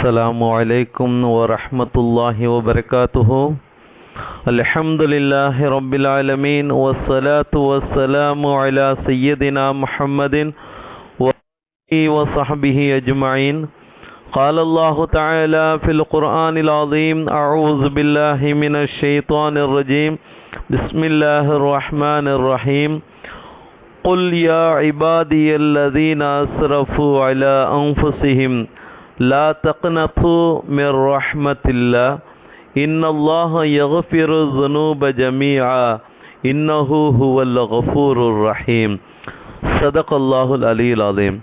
السلام عليكم ورحمة الله وبركاته. الحمد لله رب العالمين والصلاة والسلام على سيدنا محمد وصحبه أجمعين. قال الله تعالى في القرآن العظيم أعوذ بالله من الشيطان الرجيم. بسم الله الرحمن الرحيم. قل يا عبادي الذين أسرفوا على أنفسهم லா தக்னத்து மிர் ரஹ்மத்தில்லா இன்னல்லாஹ யஃபிரு ஜுனூப ஜமீஆ இன்னஹு ஹுவல் கஃபூருர் ரஹீம் சதக் அல்லாஹுல் அலில் அலீம்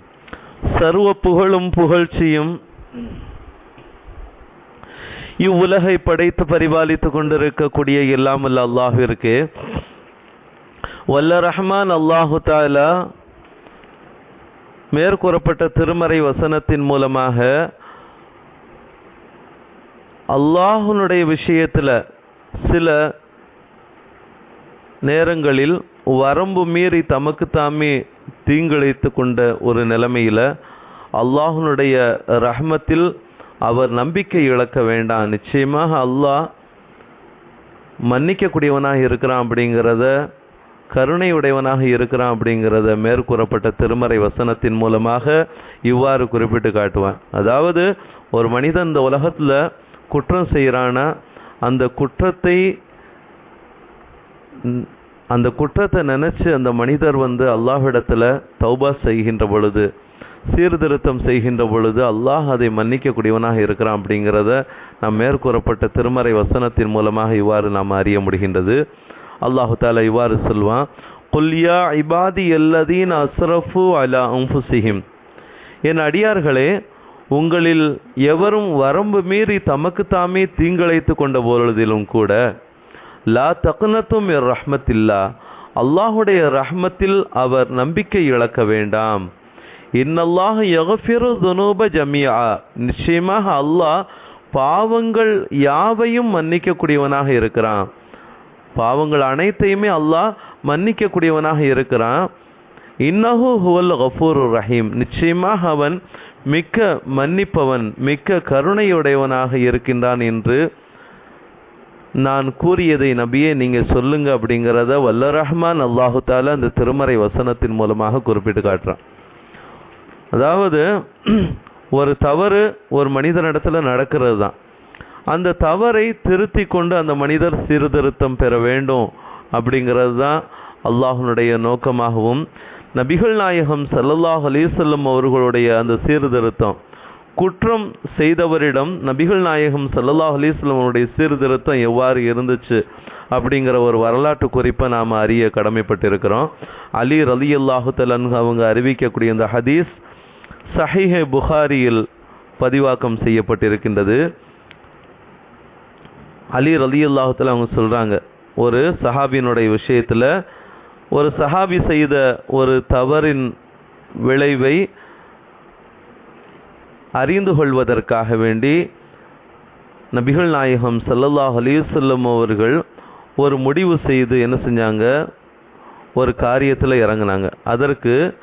சர்வ புகழும் புகழ்ச்சியும் இவ்வுலகை படைத்து பரிபாலித்து கொண்டிருக்கக்கூடிய இல்லாமல் இருக்கு வல்ல ரஹ்மான் அல்லாஹு தாலா மேற்கூறப்பட்ட திருமறை வசனத்தின் மூலமாக அல்லாஹுனுடைய விஷயத்தில் சில நேரங்களில் வரம்பு மீறி தமக்கு தாமே தீங்கிழைத்து கொண்ட ஒரு நிலைமையில் அல்லாஹுனுடைய ரஹ்மத்தில் அவர் நம்பிக்கை இழக்க வேண்டாம். நிச்சயமாக அல்லாஹ் மன்னிக்கக்கூடியவனாக இருக்கிறான் அப்படிங்கிறத கருணையுடையவனாக இருக்கிறான் அப்படிங்கிறத மேற்கூறப்பட்ட திருமறை வசனத்தின் மூலமாக இவ்வாறு குறிப்பிட்டு காட்டுவான். அதாவது ஒரு மனிதன் இந்த உலகத்தில் குற்றம் செய்கிறானா அந்த குற்றத்தை அந்த குற்றத்தை நினச்சி அந்த மனிதர் வந்து அல்லாஹிடத்தில் தௌபா செய்கின்ற பொழுது சீர்திருத்தம் செய்கின்ற பொழுது அல்லாஹ் அதை மன்னிக்கக்கூடியவனாக இருக்கிறான் அப்படிங்கிறத நாம் மேற்கூறப்பட்ட திருமறை வசனத்தின் மூலமாக இவ்வாறு நாம் அறிய முடிகின்றது. அல்லாஹு தாலா இவ்வாறு சொல்வான் கொல்லியா இபாதி எல்லதீன் அஸ்ரஃபு அலா அம்புசிஹிம் என் அடியார்களே உங்களில் எவரும் வரம்பு மீறி தமக்கு தாமே தீங்கிழைத்து கொண்ட பொழுதிலும் கூட லா தகுனத்தும் ரஹ்மத்தில்லா. அல்லாஹுடைய ரஹ்மத்தில் அவர் நம்பிக்கை இழக்க வேண்டாம். இன்னல்லாஹ் யகஃபிரு துனூப ஜமியா நிச்சயமாக அல்லாஹ் பாவங்கள் யாவையும் மன்னிக்கக்கூடியவனாக இருக்கிறான். பாவங்கள் அனைத்தையுமே அல்லாஹ் மன்னிக்கக்கூடியவனாக இருக்கிறான். இன்னஹு ஹுவல் கஃபூர் ரஹீம். நிச்சயமாக அவன் மிக்க மன்னிப்பவன் மிக்க கருணையுடையவனாக இருக்கின்றான் என்று நான் கூறியதை நபியே நீங்கள் சொல்லுங்க அப்படிங்கிறத வல்ல ரஹ்மான் அல்லாஹு தாலா அந்த திருமறை வசனத்தின் மூலமாக குறிப்பிட்டு காட்டுறான். அதாவது ஒரு தவறு ஒரு மனிதனிடத்தில் நடக்கிறது தான் அந்த தவறை திருத்தி கொண்டு அந்த மனிதர் சீர்திருத்தம் பெற வேண்டும் அப்படிங்கிறது தான் அல்லாஹனுடைய நோக்கமாகவும் நபிகள் நாயகம் சல்லல்லாஹ் அலிசல்லம் அவர்களுடைய அந்த சீர்திருத்தம். குற்றம் செய்தவரிடம் நபிகள் நாயகம் சல்லல்லாஹ் அலிஸ்லமுடைய சீர்திருத்தம் எவ்வாறு இருந்துச்சு அப்படிங்கிற ஒரு வரலாற்று குறிப்பை நாம் அறிய கடமைப்பட்டிருக்கிறோம். அலி ரலி அல்லாஹு தலன் அவங்க அறிவிக்கக்கூடிய இந்த ஹதீஸ் சஹிஹே புகாரியில் பதிவாக்கம் செய்யப்பட்டிருக்கின்றது. அலி ரலி அல்லாஹத்தில் அவங்க சொல்கிறாங்க ஒரு சஹாபியினுடைய விஷயத்தில் ஒரு சஹாபி செய்த ஒரு தவறின் விளைவை அறிந்து கொள்வதற்காக வேண்டி நபிகள் நாயகம் சல்லல்லாஹ் அலிசல்லம் அவர்கள் ஒரு முடிவு செய்து என்ன செஞ்சாங்க? ஒரு காரியத்தில் இறங்கினாங்க. அதற்கு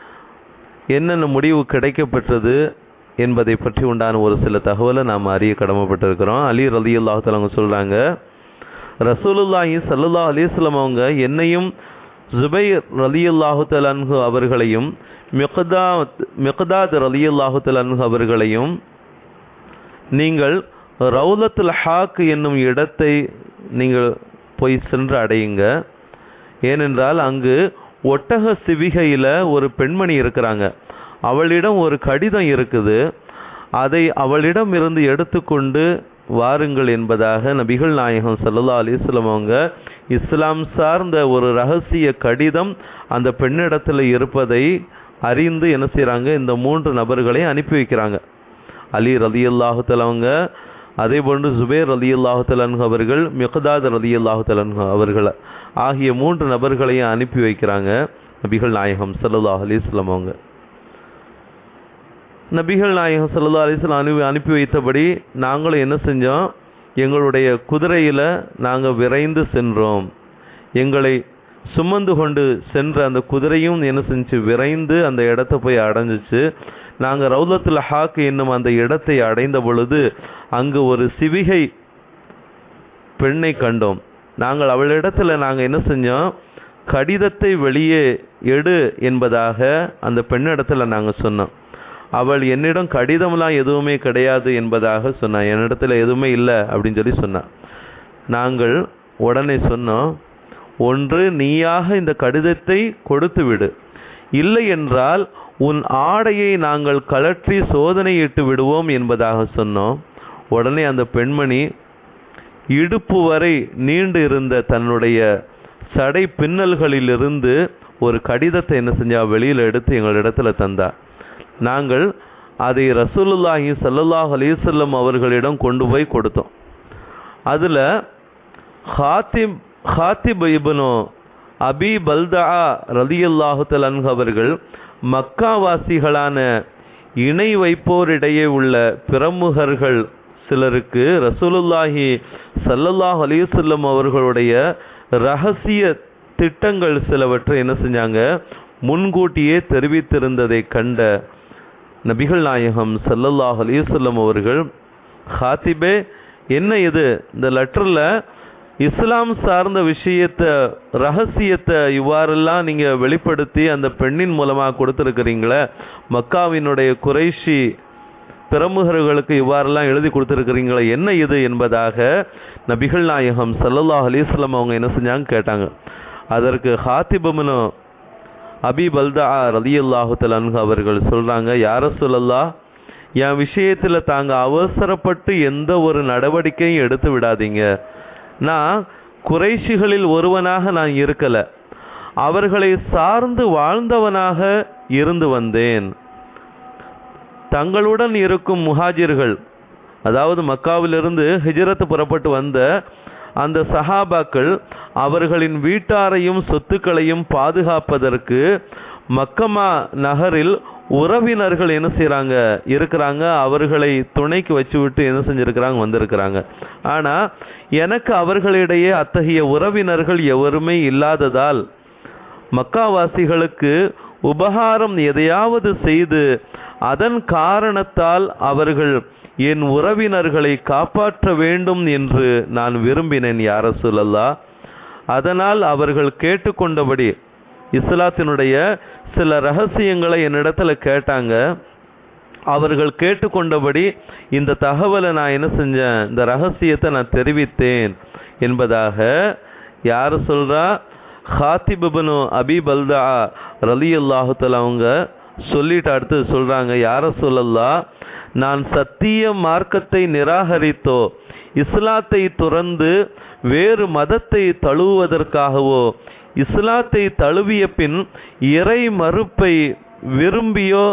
என்னென்ன முடிவு கிடைக்கப்பெற்றது? என்பதை பற்றி உண்டான ஒரு சில தகவலை நாம் அறிய கடமைப்பட்டிருக்கிறோம். அலி ரலி அல்லாஹால அவங்க சொல்கிறாங்க ரசூலுல்லாஹி சல்லல்லா அலிஸ்லாம் அவங்க என்னையும் ஜுபைர் ரலி அல்லாஹுத்தலன்ஹு அவர்களையும் மிகதா மிகதாத் ரலி அல்லாஹுத்தலன்ஹு அவர்களையும் நீங்கள் ரவுலத்துல் ஹாக் என்னும் இடத்தை நீங்கள் போய் சென்று அடையுங்க. ஏனென்றால் அங்கு ஒட்டக சிவிகையில் ஒரு பெண்மணி இருக்கிறாங்க. அவளிடம் ஒரு கடிதம் இருக்குது. அதை அவளிடம் இருந்து எடுத்துக்கொண்டு வாருங்கள் என்பதாக நபிகள் நாயகம் சல்லா அலிஸ்லம் அவங்க இஸ்லாம் சார்ந்த ஒரு ரகசிய கடிதம் அந்த பெண்ணிடத்தில் இருப்பதை அறிந்து என்ன செய்கிறாங்க இந்த மூன்று நபர்களை அனுப்பி வைக்கிறாங்க. அலி ரலி அல்லாஹுத்தலவங்க அதே போன்று ஜுபேர் ரலி அல்லாஹுத்தலன் அவர்கள் மிகதாத் ரலி அல்லாஹுத்தலன் அவர்கள் ஆகிய மூன்று நபர்களையும் அனுப்பி வைக்கிறாங்க நபிகள் நாயகம் சல்லா அலிஸ்லம் அவங்க. நபிகள் நாயகம் சல்லா அலிஸ்லாம் அனுப்பி அனுப்பி வைத்தபடி நாங்களும் என்ன செஞ்சோம்? எங்களுடைய குதிரையில் நாங்கள் விரைந்து சென்றோம். எங்களை சுமந்து கொண்டு சென்ற அந்த குதிரையும் என்ன செஞ்சு விரைந்து அந்த இடத்த போய் அடைஞ்சிச்சு. நாங்கள் ரவுலத்துல ஹாக்கு என்னும் அந்த இடத்தை அடைந்த பொழுது அங்கு ஒரு சிவிகை பெண்ணை கண்டோம். நாங்கள் அவளிடத்தில் நாங்கள் என்ன செஞ்சோம்? கடிதத்தை வெளியே எடு என்பதாக அந்த பெண்ணிடத்தில் நாங்கள் சொன்னோம். அவள் என்னிடம் கடிதம்லாம் எதுவுமே கிடையாது என்பதாக சொன்னான் என்னிடத்துல எதுவுமே இல்லை அப்படின்னு சொல்லி சொன்னான் நாங்கள் உடனே சொன்னோம் ஒன்று நீயாக இந்த கடிதத்தை கொடுத்து விடு. இல்லை என்றால் உன் ஆடையை நாங்கள் கழற்றி சோதனையிட்டு விடுவோம் என்பதாக சொன்னோம். உடனே அந்த பெண்மணி இடுப்பு வரை நீண்டு இருந்த தன்னுடைய சடை பின்னல்களிலிருந்து ஒரு கடிதத்தை என்ன செஞ்சா வெளியில் எடுத்து எங்களிடத்துல தந்தா. நாங்கள் அதை ரசூலுல்லாஹி சல்லாஹ் அலிசல்லம் அவர்களிடம் கொண்டு போய் கொடுத்தோம். அதில் ஹாத்திப் ஹாத்திப் இப்னு அபி பல்தா ரலியல்லாஹு தலன்ஹு அவர்கள் மக்காவாசிகளான இணை வைப்போரிடையே உள்ள பிரமுகர்கள் சிலருக்கு ரசூலுல்லாஹி சல்லல்லாஹ் அலிசல்லம் அவர்களுடைய ரகசிய திட்டங்கள் சிலவற்றை என்ன செஞ்சாங்க? முன்கூட்டியே தெரிவித்திருந்ததை கண்ட நபிகள் நாயகம் சல்லல்லாஹ் அலிசல்லம் அவர்கள் ஹாத்திபே என்ன இது? இந்த லெட்டரில் இஸ்லாம் சார்ந்த விஷயத்தை ரகசியத்தை இவ்வாறெல்லாம் நீங்கள் வெளிப்படுத்தி அந்த பெண்ணின் மூலமாக கொடுத்துருக்கிறீங்களே? மக்காவினுடைய குறைஷி பிரமுகர்களுக்கு இவ்வாறெல்லாம் எழுதி கொடுத்துருக்கிறீங்களே? என்ன இது? என்பதாக நபிகள் நாயகம் சல்லல்லாஹ் அலைஹி அவங்க என்ன செஞ்சாங்க கேட்டாங்க. அதற்கு ஹாத்திபுமனு அபி பல்தா ரலியல்லாஹு தலன்ஹு அவர்கள் சொல்கிறாங்க யார சொல்லல்லா என் விஷயத்தில் தாங்கள் அவசரப்பட்டு எந்த ஒரு நடவடிக்கையும் எடுத்து விடாதீங்க. நான் குறைஷிகளில் ஒருவனாக நான் இருக்கலை. அவர்களை சார்ந்து வாழ்ந்தவனாக இருந்து வந்தேன். தங்களுடன் இருக்கும் முஹாஜிர்கள் அதாவது மக்காவிலிருந்து ஹிஜரத்து புறப்பட்டு வந்த அந்த சஹாபாக்கள் அவர்களின் வீட்டாரையும் சொத்துக்களையும் பாதுகாப்பதற்கு மக்கமா நகரில் உறவினர்கள் என்ன செய்கிறாங்க இருக்கிறாங்க. அவர்களை துணைக்கு வச்சு விட்டு என்ன செஞ்சுருக்கிறாங்க? வந்திருக்கிறாங்க. ஆனால் எனக்கு அவர்களிடையே அத்தகைய உறவினர்கள் எவருமே இல்லாததால் மக்காவாசிகளுக்கு உபகாரம் எதையாவது செய்து அதன் காரணத்தால் அவர்கள் என் உறவினர்களை காப்பாற்ற வேண்டும் என்று நான் விரும்பினேன் யார சொல்லல்லா அதனால் அவர்கள் கேட்டுக்கொண்டபடி இஸ்லாத்தினுடைய சில ரகசியங்களை என்னிடத்துல கேட்டாங்க. அவர்கள் கேட்டுக்கொண்டபடி இந்த தகவலை நான் என்ன செஞ்சேன் இந்த ரகசியத்தை நான் தெரிவித்தேன் என்பதாக யார் சொல்கிறா ஹாத்திபுபனு அபி பல்தா ரலி அல்லாஹுத்தல் அவங்க சொல்லிட்டு அடுத்து சொல்கிறாங்க யார சொல்லல்லா நான் சத்திய மார்க்கத்தை நிராகரித்தோ இஸ்லாத்தை துறந்து வேறு மதத்தை தழுவுவதற்காகவோ இஸ்லாத்தை தழுவிய பின் இறை மறுப்பை விரும்பியோ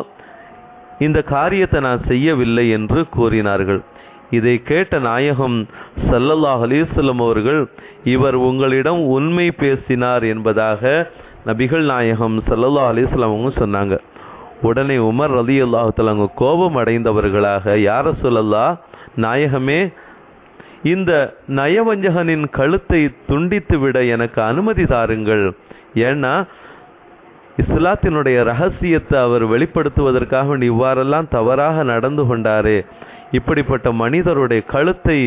இந்த காரியத்தை நான் செய்யவில்லை என்று கூறினார்கள். இதை கேட்ட நாயகம் சல்லல்லாஹ் அலிஸ்லம் அவர்கள் இவர் உங்களிடம் உண்மை பேசினார் என்பதாக நபிகள் நாயகம் சல்லல்லாஹ் அலிஸ்லாம் சொன்னாங்க. உடனே உமர் ரதி அல்லாஹத்தில் அவங்க கோபம் அடைந்தவர்களாக யார சொல்லல்லா நாயகமே இந்த நயவஞ்சகனின் கழுத்தை துண்டித்து விட எனக்கு அனுமதி தாருங்கள். ஏன்னா இஸ்லாத்தினுடைய ரகசியத்தை அவர் வெளிப்படுத்துவதற்காக இவ்வாறெல்லாம் தவறாக நடந்து கொண்டாரே. இப்படிப்பட்ட மனிதருடைய கழுத்தை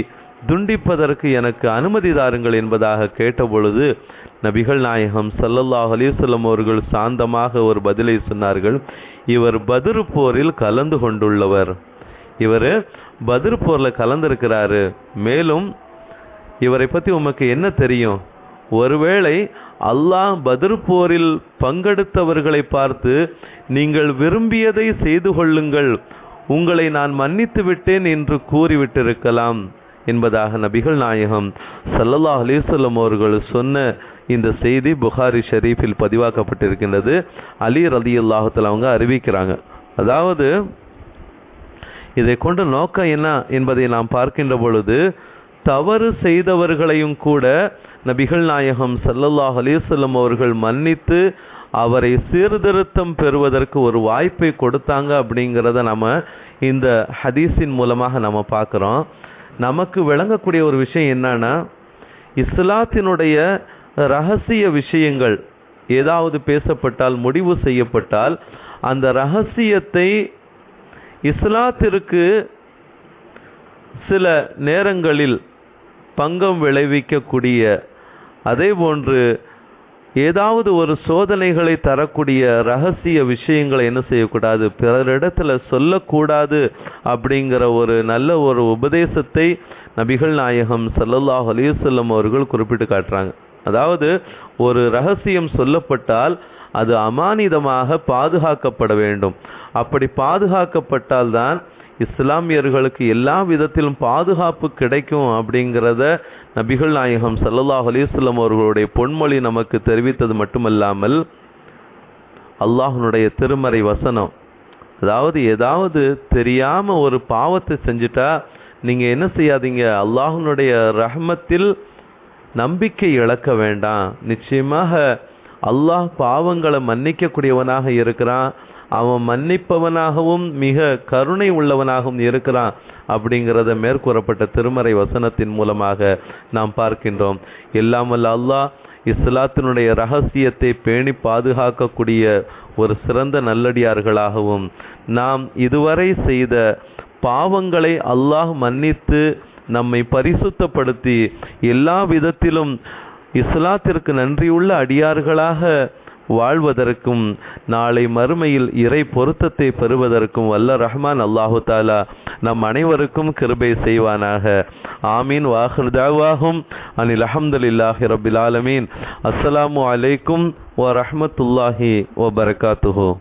துண்டிப்பதற்கு எனக்கு அனுமதி தாருங்கள் என்பதாக கேட்டபொழுது நபிகள் நாயகம் சல்லல்லாஹ் அலிசல்லம் அவர்கள் சாந்தமாக ஒரு பதிலை சொன்னார்கள். இவர் பதிரு போரில் கலந்து கொண்டுள்ளவர். இவர் பதிரு போரில் கலந்திருக்கிறாரு. மேலும் இவரை பற்றி உமக்கு என்ன தெரியும்? ஒருவேளை அல்லாஹ் பதிரு போரில் பங்கெடுத்தவர்களை பார்த்து நீங்கள் விரும்பியதை செய்து கொள்ளுங்கள் உங்களை நான் மன்னித்து விட்டேன் என்று கூறிவிட்டிருக்கலாம். என்பதாக நபிகள் நாயகம் சல்லல்லா அலிசல்லம் அவர்கள் சொன்ன இந்த செய்தி புகாரி ஷரீஃபில் பதிவாக்கப்பட்டிருக்கின்றது. அலி ரதி அல்லாஹத்தில் அவங்க அறிவிக்கிறாங்க. அதாவது இதை கொண்டு நோக்கம் என்ன என்பதை நாம் பார்க்கின்ற பொழுது தவறு செய்தவர்களையும் கூட நபிகள் நாயகம் சல்லல்லாஹ் அலிசல்லம் அவர்கள் மன்னித்து அவரை சீர்திருத்தம் பெறுவதற்கு ஒரு வாய்ப்பை கொடுத்தாங்க அப்படிங்கிறத நம்ம இந்த ஹதீஸின் மூலமாக நம்ம பார்க்குறோம். நமக்கு விளங்கக்கூடிய ஒரு விஷயம் என்னன்னா இஸ்லாத்தினுடைய ரகசிய விஷயங்கள் ஏதாவது பேசப்பட்டால் முடிவு செய்யப்பட்டால் அந்த ரகசியத்தை இஸ்லாத்திற்கு சில நேரங்களில் பங்கம் விளைவிக்கக்கூடிய அதே போன்று ஏதாவது ஒரு சோதனைகளை தரக்கூடிய ரகசிய விஷயங்களை என்ன செய்யக்கூடாது? பிறரிடத்துல சொல்லக்கூடாது அப்படிங்கிற ஒரு நல்ல ஒரு உபதேசத்தை நபிகள் நாயகம் சல்லல்லாஹ் அலைஹி அவர்கள் குறிப்பிட்டு காட்டுறாங்க. அதாவது ஒரு ரகசியம் சொல்லப்பட்டால் அது அமானிதமாக பாதுகாக்கப்பட வேண்டும். அப்படி பாதுகாக்கப்பட்டால்தான் இஸ்லாமியர்களுக்கு எல்லா விதத்திலும் பாதுகாப்பு கிடைக்கும் அப்படிங்கிறத நபிகள் நாயகம் சல்லல்லாஹ் அலிஸ்லம் அவர்களுடைய பொன்மொழி நமக்கு தெரிவித்தது மட்டுமல்லாமல் அல்லாஹனுடைய திருமறை வசனம். அதாவது ஏதாவது தெரியாமல் ஒரு பாவத்தை செஞ்சுட்டா நீங்கள் என்ன செய்யாதீங்க? அல்லாஹனுடைய ரஹ்மத்தில் நம்பிக்கை இழக்க வேண்டாம். நிச்சயமாக அல்லாஹ் பாவங்களை மன்னிக்கக்கூடியவனாக இருக்கிறான். அவன் மன்னிப்பவனாகவும் மிக கருணை உள்ளவனாகவும் இருக்கிறான் அப்படிங்கிறத மேற்கூறப்பட்ட திருமறை வசனத்தின் மூலமாக நாம் பார்க்கின்றோம். இல்லாமல் அல்லாஹ் இஸ்லாத்தினுடைய ரகசியத்தை பேணி பாதுகாக்கக்கூடிய ஒரு சிறந்த நல்லடியார்களாகவும் நாம் இதுவரை செய்த பாவங்களை அல்லாஹ் மன்னித்து நம்மை பரிசுத்தப்படுத்தி எல்லா விதத்திலும் இஸ்லாத்திற்கு நன்றியுள்ள அடியார்களாக வாழ்வதற்கும் நாளை மறுமையில் இறை பொருத்தத்தை பெறுவதற்கும் வல்ல ரஹ்மான் அல்லாஹு தாலா நம் அனைவருக்கும் கிருபை செய்வானாக. ஆமீன். வாஹிர்தாவாகும் அனில் அஹமதுல்லாஹி ரபில் ஆலமீன். அஸ்ஸலாமு அலைக்கும் ஓ ரஹ்மத்துல்லாஹி ஓ பரகாத்துஹு